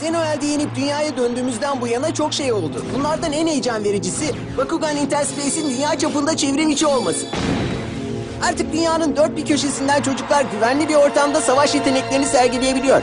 Xenoel'de yenip dünyaya döndüğümüzden bu yana çok şey oldu. Bunlardan en heyecan vericisi Bakugan Interspace'in dünya çapında çevrim içi olması. Artık dünyanın dört bir köşesinden çocuklar güvenli bir ortamda savaş yeteneklerini sergileyebiliyor.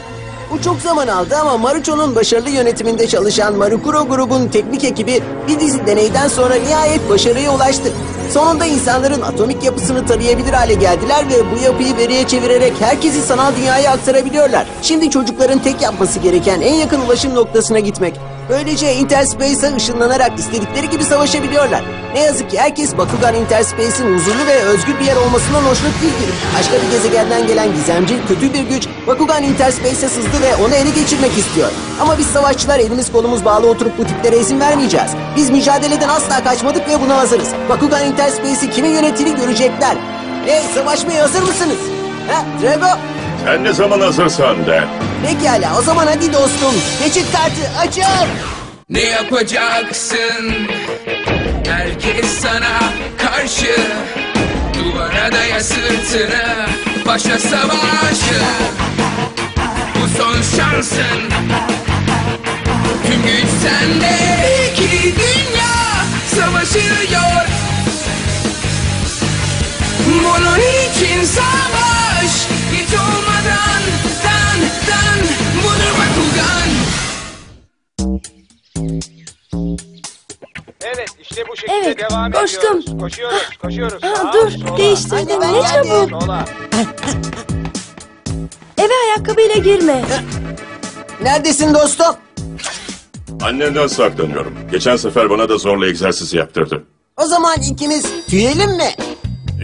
Bu çok zaman aldı ama Marucho'nun başarılı yönetiminde çalışan Marukuro grubun teknik ekibi bir dizi deneyden sonra nihayet başarıya ulaştı. Sonunda insanların atomik yapısını tarayabilir hale geldiler ve bu yapıyı veriye çevirerek herkesi sanal dünyaya aktarabiliyorlar. Şimdi çocukların tek yapması gereken en yakın ulaşım noktasına gitmek. Böylece Interspace'a ışınlanarak istedikleri gibi savaşabiliyorlar. Ne yazık ki herkes Bakugan Interspace'in huzurlu ve özgür bir yer olmasından hoşnut değildir. Başka bir gezegenden gelen gizemci, kötü bir güç Bakugan Interspace'e sızdı ve onu ele geçirmek istiyor. Ama biz savaşçılar elimiz kolumuz bağlı oturup bu tiplere izin vermeyeceğiz. Biz mücadeleden asla kaçmadık ve buna hazırız. Bakugan Interspace'i kimin yönettiğini görecekler. Hey savaşmaya hazır mısınız? Ha Drago? Sen ne zaman hazırsan de. Pekala o zaman hadi dostum. Geçit kartı açıl. Ne yapacaksın? Herkes sana karşı Duvara daya sırtını Başla savaşı Bu son şansın Tüm güç sende İki dünya savaşıyor Bunun için savaş bu şekilde Evet, devam koştum. ediyoruz. Koşuyoruz, koşuyoruz. Aa, Sağa, dur, sola. değiştirdim. Hadi Ne çabuk. Sola. Eve ayakkabıyla girme. Neredesin dostum? Annenden saklanıyorum. Geçen sefer bana da zorla egzersiz yaptırdı. O zaman ikimiz tüyelim mi?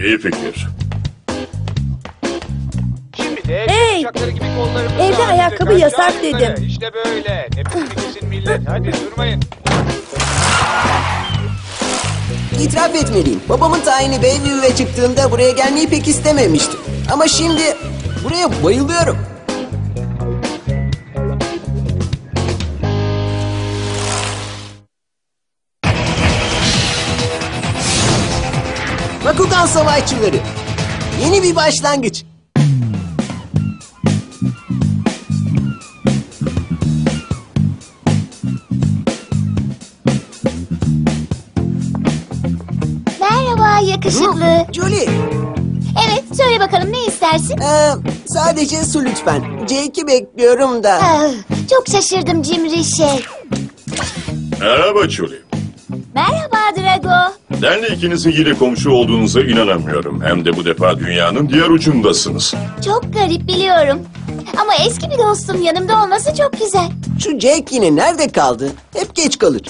İyi fikir. Şimdi de Hey! gibi kollarımızı Evde ayakkabı yasak dedim. İşte böyle. Nefesini kesin millet. Hadi durmayın. İtiraf etmeliyim. Babamın tayini Bayview'e çıktığında buraya gelmeyi pek istememiştim. Ama şimdi buraya bayılıyorum. Bakugan Savaşçıları. Yeni bir başlangıç. Yakışıklı. Julie, Evet söyle bakalım ne istersin? ee, sadece su lütfen. C2 bekliyorum da. Ah, çok şaşırdım cimri şey. Merhaba Julie. Merhaba Drago. Denle ikinizin yine komşu olduğunuza inanamıyorum. Hem de bu defa dünyanın diğer ucundasınız. Çok garip biliyorum. Ama eski bir dostum yanımda olması çok güzel. Şu Jake yine nerede kaldı? Hep geç kalır.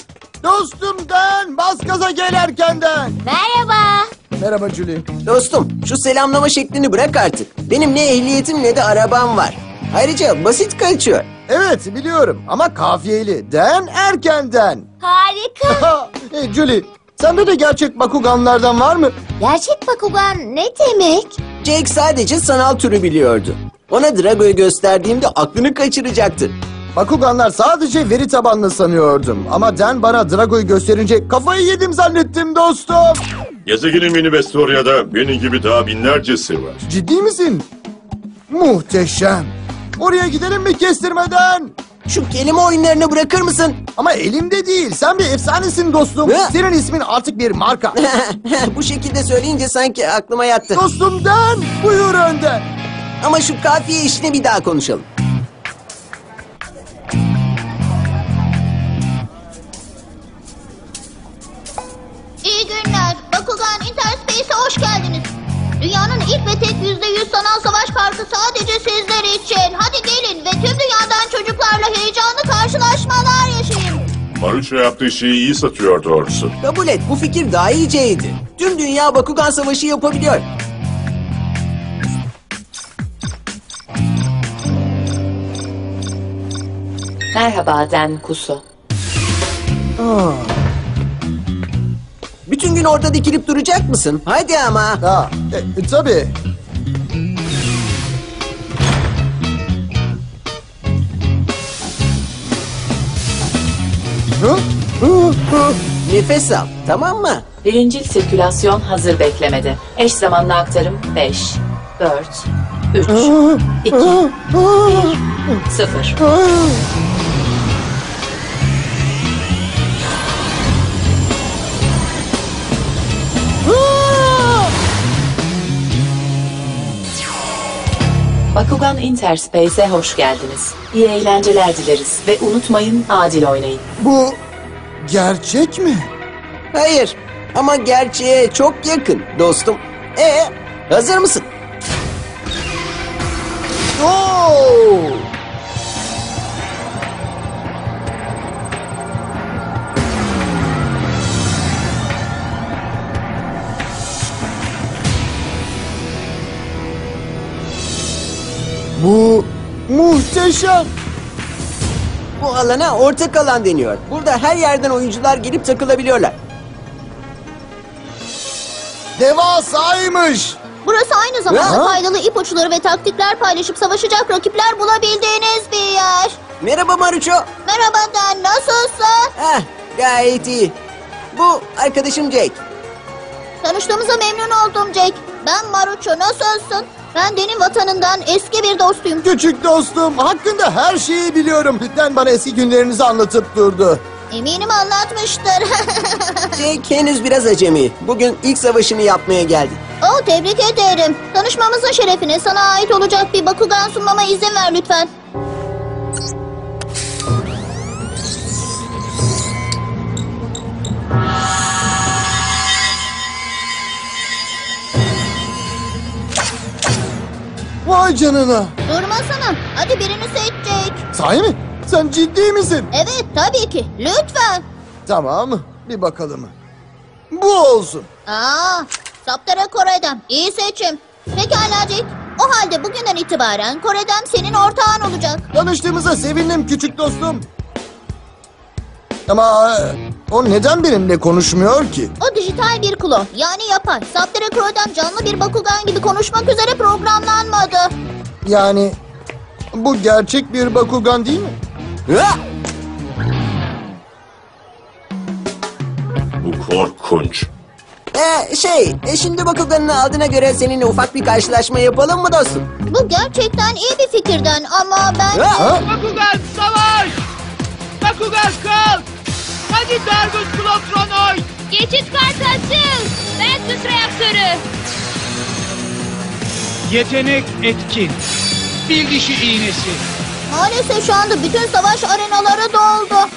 Dostum Dan, bas gaza gel erkenden. Merhaba. Merhaba Julie. Dostum şu selamlama şeklini bırak artık. Benim ne ehliyetim ne de arabam var. Ayrıca basit kaçıyor. Evet biliyorum ama kafiyeli. Dan erkenden. Harika. Ha, hey, Julie, sende de gerçek Bakuganlardan var mı? Gerçek Bakugan ne demek? Jake sadece sanal türü biliyordu. Ona Drago'yu gösterdiğimde aklını kaçıracaktı. Bakuganlar sadece veri tabanlı sanıyordum. Ama Dan bana Drago'yu gösterince kafayı yedim zannettim dostum. Gezegenin Mini Vestoria'da benim gibi daha binlercesi var. Ciddi misin? Muhteşem. Oraya gidelim mi kestirmeden? Şu kelime oyunlarını bırakır mısın? Ama elimde değil. Sen bir efsanesin dostum. Ne? Senin ismin artık bir marka. Bu şekilde söyleyince sanki aklıma yattı. dostum Dan, buyur önden. Ama şu kafiye işini bir daha konuşalım. Yüzde yüz sanal savaş kartı sadece sizler için. Hadi gelin ve tüm dünyadan çocuklarla heyecanlı karşılaşmalar yaşayın. Marucho yaptığı şeyi iyi satıyor doğrusu. Kabul et bu fikir daha iyiceydi. Tüm dünya Bakugan Savaşı yapabiliyor. Merhaba Den Kuso. Bütün gün orada dikilip duracak mısın? Hadi ama. Ha, e, e, tabii. Hı? Hı, hı. Nefes al tamam mı? Birincil sirkülasyon hazır beklemede. Eş zamanlı aktarım 5, 4, 3, 2, 1, 0. Bakugan Interspace'e hoş geldiniz. İyi eğlenceler dileriz ve unutmayın adil oynayın. Bu gerçek mi? Hayır ama gerçeğe çok yakın dostum. E hazır mısın? Oo! Muhteşem. Bu alana ortak alan deniyor. Burada her yerden oyuncular gelip takılabiliyorlar. Devasaymış. Burası aynı zamanda Ha? faydalı ipuçları ve taktikler paylaşıp savaşacak rakipler bulabildiğiniz bir yer. Merhaba Maruço. Merhaba Dan, nasılsın? Heh, gayet iyi. Bu arkadaşım Jake. Tanıştığımıza memnun oldum Jack. Ben Maruço, nasılsın? Ben Den'in vatanından eski bir dostuyum. Küçük dostum hakkında her şeyi biliyorum. Den bana eski günlerinizi anlatıp durdu. Eminim anlatmıştır. Jake henüz biraz acemi. Bugün ilk savaşını yapmaya geldi. oh, tebrik ederim. Tanışmamızın şerefine sana ait olacak bir Bakugan sunmama izin ver lütfen. Vay canına. Durmasana. Hadi birini seç Jake. Sahi mi? Sen ciddi misin? Evet, tabii ki. Lütfen. Tamam bir bakalım. Bu olsun. Aa, Saptara Kore'den. İyi seçim. Pekala Jack. O halde bugünden itibaren Kore'den senin ortağın olacak. Tanıştığımıza sevindim küçük dostum. Ama o neden benimle konuşmuyor ki? O dijital bir klon. Yani yapay. Kore'den canlı bir Bakugan gibi konuşmak üzere programlanmadı. Yani bu gerçek bir Bakugan değil mi? Ha! Bu korkunç. Ee, şey, e, şimdi Bakugan'ını aldığına göre seninle ufak bir karşılaşma yapalım mı dostum? Bu gerçekten iyi bir fikirden ama ben... Ha? Bakugan savaş! Bakugan kalk! Hadi Dargus Klotronoid! Geçit kartı açıl! Ventus reaktörü! Yetenek etkin. Bir dişi iğnesi. Maalesef şu anda bütün savaş arenaları doldu.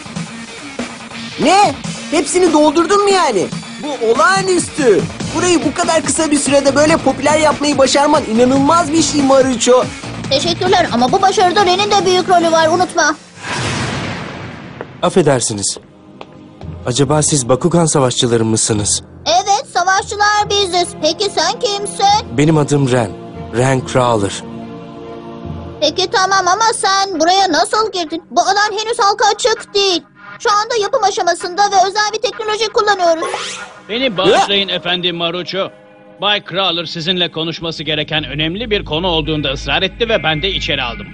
Ne? Hepsini doldurdun mu yani? Bu olağanüstü. Burayı bu kadar kısa bir sürede böyle popüler yapmayı başarman inanılmaz bir şey Maruço. Teşekkürler ama bu başarıda Ren'in de büyük rolü var unutma. Affedersiniz. Acaba siz Bakugan savaşçıları mısınız? Evet savaşçılar biziz. Peki sen kimsin? Benim adım Ren. Ren Crawler. Peki tamam ama sen buraya nasıl girdin? Bu alan henüz halka açık değil. Şu anda yapım aşamasında ve özel bir teknoloji kullanıyoruz. Beni bağışlayın efendim Maruço. Bay Crawler sizinle konuşması gereken önemli bir konu olduğunda ısrar etti ve ben de içeri aldım.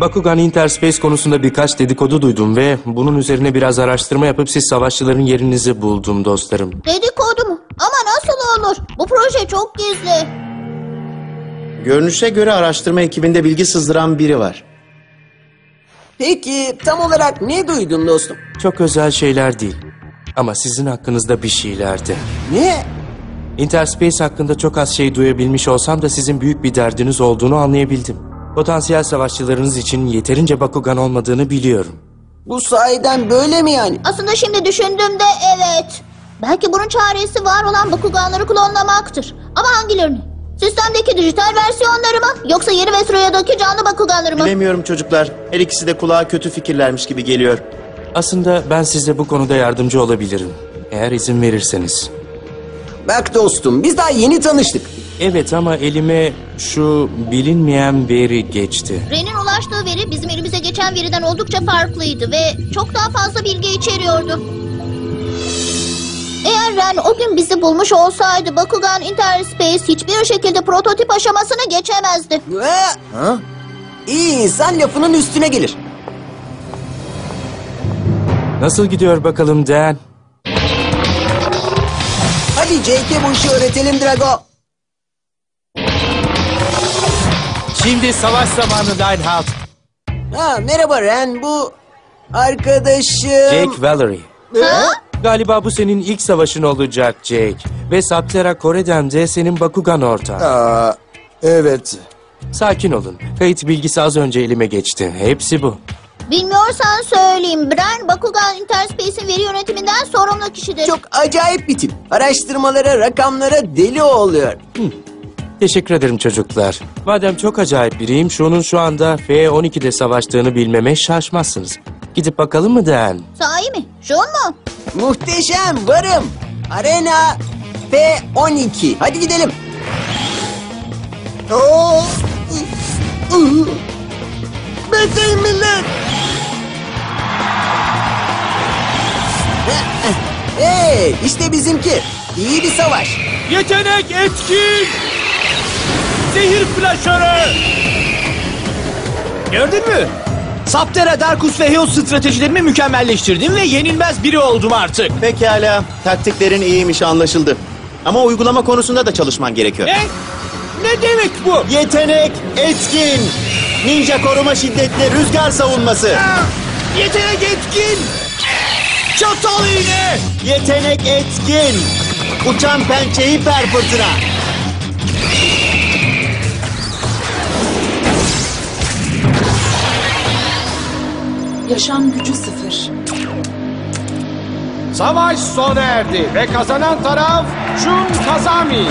Bakugan Interspace konusunda birkaç dedikodu duydum ve bunun üzerine biraz araştırma yapıp siz savaşçıların yerinizi buldum dostlarım. Dedikodu mu? Ama nasıl olur? Bu proje çok gizli. Görünüşe göre araştırma ekibinde bilgi sızdıran biri var. Peki tam olarak ne duydun dostum? Çok özel şeyler değil. Ama sizin hakkınızda bir şeylerdi. Ne? Interspace hakkında çok az şey duyabilmiş olsam da sizin büyük bir derdiniz olduğunu anlayabildim. Potansiyel savaşçılarınız için yeterince Bakugan olmadığını biliyorum. Bu sahiden böyle mi yani? Aslında şimdi düşündüğümde evet. Belki bunun çaresi var olan Bakuganları klonlamaktır. Ama hangilerini? Sistemdeki dijital versiyonları mı? Yoksa yeni Vestroya'daki canlı Bakuganları mı? Bilemiyorum çocuklar. Her ikisi de kulağa kötü fikirlermiş gibi geliyor. Aslında ben size bu konuda yardımcı olabilirim. Eğer izin verirseniz. Bak dostum biz daha yeni tanıştık. Evet ama elime şu bilinmeyen veri geçti. Ren'in ulaştığı veri bizim elimize geçen veriden oldukça farklıydı ve çok daha fazla bilgi içeriyordu. Eğer Ren o gün bizi bulmuş olsaydı Bakugan Interspace hiçbir şekilde prototip aşamasını geçemezdi. Ha? Ha? İyi insan lafının üstüne gelir. Nasıl gidiyor bakalım Dan? Hadi Jake'e bu işi öğretelim Drago. Şimdi savaş zamanı Linehouse. Ha, merhaba Ren bu arkadaşım. Jake Valerie. Ha? Galiba bu senin ilk savaşın olacak Jake. Ve Saptera Kore'den de senin Bakugan ortağı. Aa, evet. Sakin olun. Kayıt bilgisi az önce elime geçti. Hepsi bu. Bilmiyorsan söyleyeyim. Bren, Bakugan Interspace'in veri yönetiminden sorumlu kişidir. Çok acayip bir tip. Araştırmalara, rakamlara deli oluyor. Teşekkür ederim çocuklar. Madem çok acayip biriyim, şunun şu anda F-12'de savaştığını bilmeme şaşmazsınız. Gidip bakalım mı Dan? Sahi mi? Şun mu? Muhteşem, varım. Arena P12. Hadi gidelim. Oo! Bekleyin millet. Hey, işte bizimki. İyi bir savaş. Yetenek etkin! Zehir flaşörü! Gördün mü? Saptera, Darkus ve Heos stratejilerimi mükemmelleştirdim ve yenilmez biri oldum artık. Pekala, taktiklerin iyiymiş anlaşıldı. Ama uygulama konusunda da çalışman gerekiyor. Ne? Ne demek bu? Yetenek etkin. Ninja koruma şiddetli rüzgar savunması. Yetenek etkin! Çatal iğne! Yetenek etkin. Uçan pençe hiper fırtına. Yaşam gücü sıfır. Savaş sona erdi ve kazanan taraf Shun Kazami.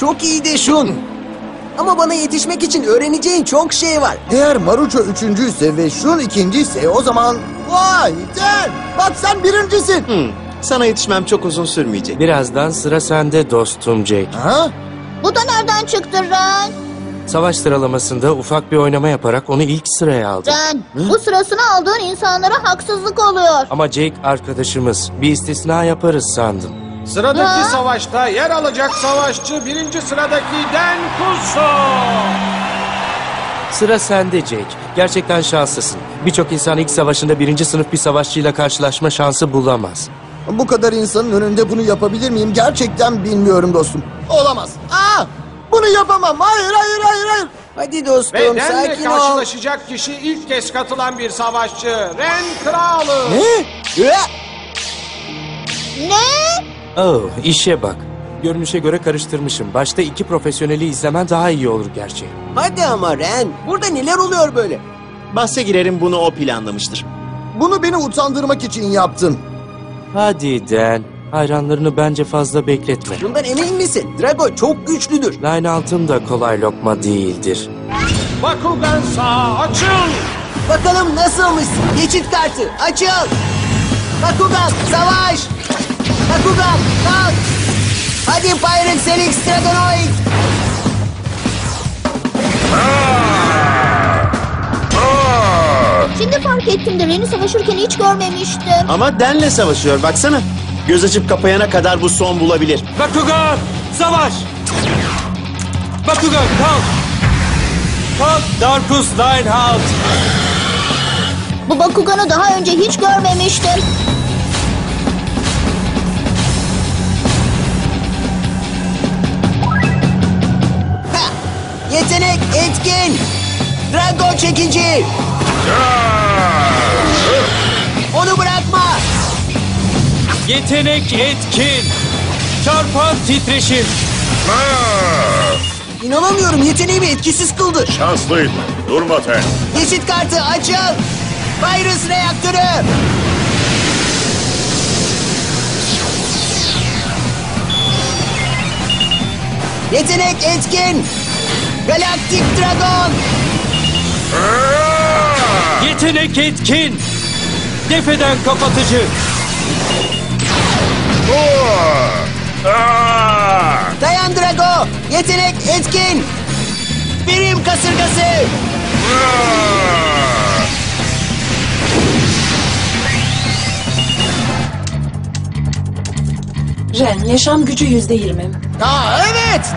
Çok iyi de şun. Ama bana yetişmek için öğreneceğin çok şey var. Eğer Maruço üçüncüyse ve Şun ikinciyse o zaman... Vay Den! Bak sen birincisin. Hmm, Sana yetişmem çok uzun sürmeyecek. Birazdan sıra sende dostum Jake. Ha? Bu da nereden çıktı Ren? Savaş sıralamasında ufak bir oynama yaparak onu ilk sıraya aldım. Ren, bu sırasını aldığın insanlara haksızlık oluyor. Ama Jake arkadaşımız. Bir istisna yaparız sandım. Sıradaki Ha? savaşta yer alacak savaşçı birinci sıradaki Den Kuso. Sıra sende Jake. Gerçekten şanslısın. Birçok insan ilk savaşında birinci sınıf bir savaşçıyla karşılaşma şansı bulamaz. Bu kadar insanın önünde bunu yapabilir miyim? Gerçekten bilmiyorum dostum. Olamaz. Aa! Bunu yapamam. Hayır, hayır, hayır, hayır. Hadi dostum, Ve Den'le sakin ol. karşılaşacak kişi ilk kez katılan bir savaşçı. Ren Kralı. Ne? Hı? Ne? Oh, işe bak. Görünüşe göre karıştırmışım. Başta iki profesyoneli izlemen daha iyi olur gerçi. Hadi ama Ren. Burada neler oluyor böyle? Bahse girerim bunu o planlamıştır. Bunu beni utandırmak için yaptın. Hadi Dan. Hayranlarını bence fazla bekletme. Bundan emin misin? Drago çok güçlüdür. Line altın da kolay lokma değildir. Bakugan sağ açıl. Bakalım nasılmışsın? Geçit kartı açıl. Bakugan savaş. Bakugan kalk. Hadi Pyrex Helix Dragonoid. Şimdi fark ettim de Ren'i savaşırken hiç görmemiştim. Ama Den'le savaşıyor baksana. Göz açıp kapayana kadar bu son bulabilir. Bakugan! Savaş! Bakugan kalk! Kalk Darkus Linehouse! Bu Bakugan'ı daha önce hiç görmemiştim. Ha! Yetenek etkin. Drago çekici. Yetenek etkin! Çarpan titreşim! İnanamıyorum yeteneğimi etkisiz kıldı. Şanslıydın. Durma Ten. Geçit kartı açıl. Virus reaktörü. Yetenek etkin. Galaktik Dragon. Yetenek etkin! Defeden kapatıcı! Dayan Drago. Yetenek etkin. Birim kasırgası. Ren yaşam gücü yüzde yirmi. Aa, evet.